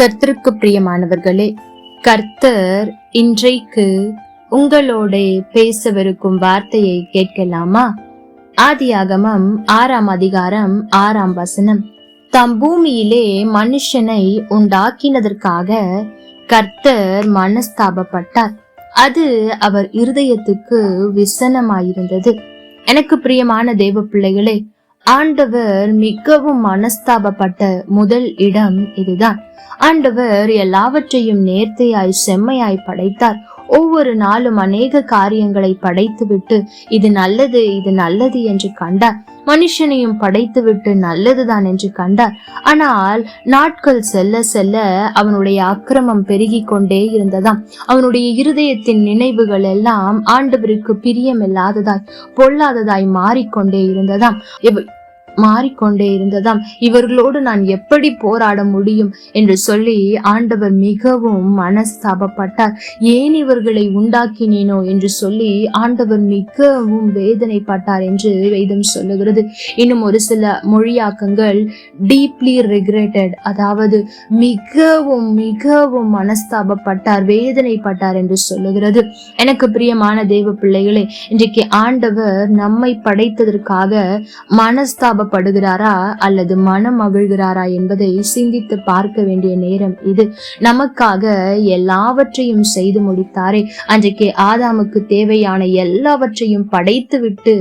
கர்த்தருக்கு பிரியமானவர்களே கர்த்தர் இன்றைக்கு உங்களோட பேசவிருக்கும் வார்த்தையை கேட்கலாமா? ஆதியாகமம் ஆறாம் அதிகாரம் ஆறாம் வசனம். தம் பூமியிலே மனுஷனை உண்டாக்கினதற்காக கர்த்தர் மனஸ்தாபப்பட்டார். அது அவர் இருதயத்துக்கு விசனமாயிருந்தது. எனக்கு பிரியமான தேவ பிள்ளைகளே ஆண்டவர் மிகவும் மனஸ்தாபப்பட்ட முதல் இடம் இதுதான். ஆண்டவர் எல்லாவற்றையும் நேர்த்தியாய் செம்மையாய் படைத்தார். ஒவ்வொரு நாளும் அநேக காரியங்களை படைத்துவிட்டு இது நல்லது இது நல்லது என்று கண்டார். மனுஷனையும் படைத்துவிட்டு நல்லதுதான் என்று கண்டார். ஆனால் நாட்கள் செல்ல செல்ல அவனுடைய அக்கிரமம் பெருகிக் கொண்டே இருந்ததாம். அவனுடைய இருதயத்தின் நினைவுகள் எல்லாம் ஆண்டவருக்கு பிரியமில்லாததாய் பொல்லாததாய் மாறிக்கொண்டே இருந்ததாம். மாறிக்கொண்டே இருந்ததாம். இவர்களோடு நான் எப்படி போராட முடியும் என்று சொல்லி ஆண்டவர் மிகவும் மனஸ்தாபப்பட்டார். ஏன் இவர்களை உண்டாக்கினேனோ என்று சொல்லி ஆண்டவர் மிகவும் வேதனைப்பட்டார் என்று வேதம் சொல்லுகிறது. இன்னும் ஒரு சில மொழியாக்கங்கள் டீப்லி ரெக்ரெட்டட் அதாவது மிகவும் மிகவும் மனஸ்தாபப்பட்டார் வேதனைப்பட்டார் என்று சொல்லுகிறது. எனக்கு பிரியமான தேவ பிள்ளைகளே இன்றைக்கு ஆண்டவர் நம்மை படைத்ததற்காக மனஸ்தாப மனஸ்தாபப்படுகிறாரா அல்லது மனம் மகிழ்கிறாரா என்பதை சிந்தித்து பார்க்க வேண்டிய நேரம் இது. நமக்காக எல்லாவற்றையும் செய்து முடித்தாரே. அன்றைக்கு ஆதாமுக்கு தேவையான எல்லாவற்றையும் படைத்து விட்டு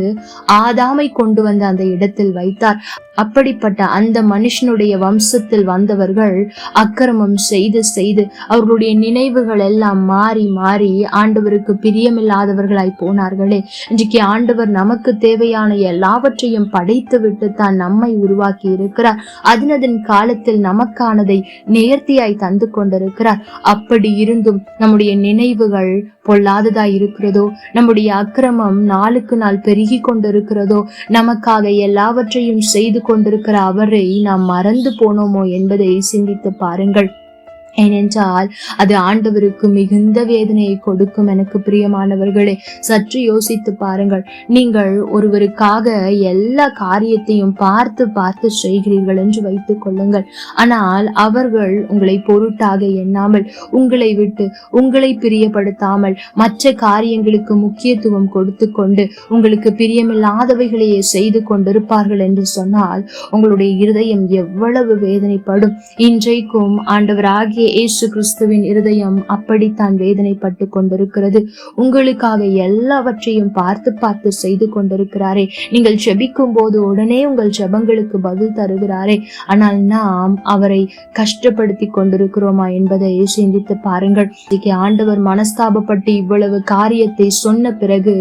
ஆதாமை கொண்டு வந்து அந்த இடத்தில் வைத்தார். அப்படிப்பட்ட அந்த மனுஷனுடைய வம்சத்தில் வந்தவர்கள் அக்கிரமம் செய்து செய்து அவர்களுடைய நினைவுகள் எல்லாம் மாறி மாறி ஆண்டவருக்கு பிரியமில்லாதவர்களாய் போனார்களே. இன்றைக்கு ஆண்டவர் நமக்கு தேவையான எல்லாவற்றையும் படைத்து விட்டு தான் நம்மை உருவாக்கி இருக்கிறார். அதனதன் காலத்தில் நமக்கானதை நேர்த்தியாய் தந்து கொண்டிருக்கிறார். அப்படி இருந்தும் நம்முடைய நினைவுகள் பொல்லாததாய் இருக்கிறதோ நம்முடைய அக்கிரமம் நாளுக்கு நாள் பெருகி கொண்டிருக்கிறதோ நமக்காக எல்லாவற்றையும் செய்து கொண்டிருக்கிற அவரை நாம் மறந்து போனோமோ என்பதை சிந்தித்து பாருங்கள். ஏனென்றால் அது ஆண்டவருக்கு மிகுந்த வேதனையை கொடுக்கும் எனக்கு பிரியமானவர்களே சற்று யோசித்து பாருங்கள். நீங்கள் ஒருவருக்காக எல்லா காரியத்தையும் பார்த்து பார்த்து செய்கிறீர்கள் என்று வைத்துக் கொள்ளுங்கள். ஆனால் அவர்கள் உங்களை பொருட்டாக எண்ணாமல் உங்களை விட்டு உங்களை பிரியப்படுத்தாமல் மற்ற காரியங்களுக்கு முக்கியத்துவம் கொடுத்து கொண்டு உங்களுக்கு பிரியமில்லாதவைகளையே செய்து கொண்டிருப்பார்கள் என்று சொன்னால் உங்களுடைய இருதயம் எவ்வளவு வேதனைப்படும். இன்றைக்கும் ஆண்டவராகிய இயேசு கிறிஸ்துவின் இருதயம் அப்படித்தான் வேதனைப்பட்டு கொண்டிருக்கிறது. உங்களுக்காக எல்லாவற்றையும் பார்த்து பார்த்து செய்து கொண்டிருக்கிறாரே. நீங்கள் ஜெபிக்கும் போது உடனே உங்கள் ஜெபங்களுக்கு பதில் தருகிறாரே. ஆனால் நாம் அவரை கஷ்டப்படுத்தி கொண்டிருக்கிறோமா என்பதை சிந்தித்து பாருங்கள். இன்னைக்கு ஆண்டவர் மனஸ்தாபப்பட்டு இவ்வளவு காரியத்தை சொன்ன பிறகு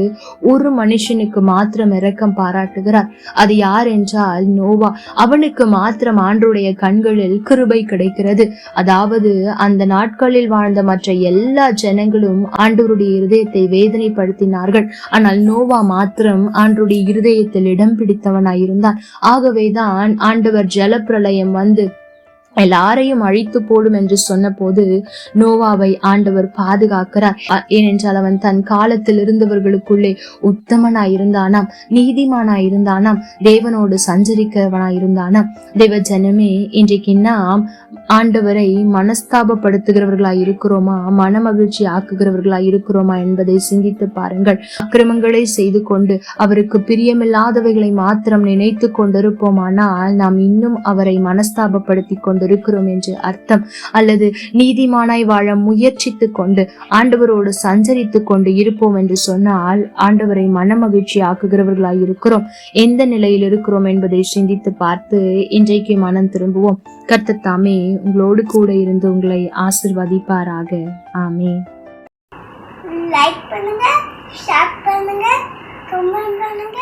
ஒரு மனுஷனுக்கு மாத்திரம் இரக்கம் பாராட்டுகிறார். அது யார் என்றால் நோவா. அவனுக்கு மாத்திரம் ஆண்டுடைய கண்களில் கிருபை கிடைக்கிறது. அதாவது அந்த நாட்களில் வாழ்ந்த மற்ற எல்லா ஜனங்களும் ஆண்டவருடைய இருதயத்தை வேதனைப்படுத்தினார்கள். ஆனால் நோவா மாத்திரம் ஆண்டருடைய இருதயத்தில் இடம் பிடித்தவனாயிருந்தான். ஆகவேதான் ஆண்டவர் ஜலப்பிரளயம் வந்து எல்லாரையும் அழித்து போடும் என்று சொன்னபோது நோவாவை ஆண்டவர் பாதுகாக்கிறார். ஏனென்றால் அவன் தன் காலத்தில் இருந்தவர்களுக்குள்ளே உத்தமனாய் இருந்தானாம் நீதிமானாய் இருந்தானாம் தேவனோடு சஞ்சரிக்கிறவனாய் இருந்தானாம் தேவ ஜனமே இன்றைக்கு நாம் ஆண்டவரை மனஸ்தாபப்படுத்துகிறவர்களாய் இருக்கிறோமா? மனமகிழ்ச்சி ஆக்குகிறவர்களாய் இருக்கிறோமா என்பதை சிந்தித்து பாருங்கள். அக்கிரமங்களை செய்து கொண்டு அவருக்கு பிரியமில்லாதவைகளை மாத்திரம் நினைத்து கொண்டிருப்போமானால் நாம் இன்னும் அவரை மனஸ்தாபப்படுத்தி கொண்டிருக்கிறோம் என்று அர்த்தம். அல்லது நீதிமானாய் வாழ முயற்சித்து கொண்டு ஆண்டவரோடு சஞ்சரித்து கொண்டு இருப்போம் என்று சொன்னால் ஆண்டவரை மனமகிழ்ச்சி ஆக்குகிறவர்களாய் இருக்கிறோம். எந்த நிலையில் இருக்கிறோம் என்பதை சிந்தித்து பார்த்து இன்றைக்கு மனம் திரும்புவோம். கர்த்தத்தாமே உங்களோடு கூட இருந்து உங்களை ஆசிர்வதிப்பாராக. ஆமே லைக் பண்ணுங்க ஷேர் பண்ணுங்க கமெண்ட் பண்ணுங்க.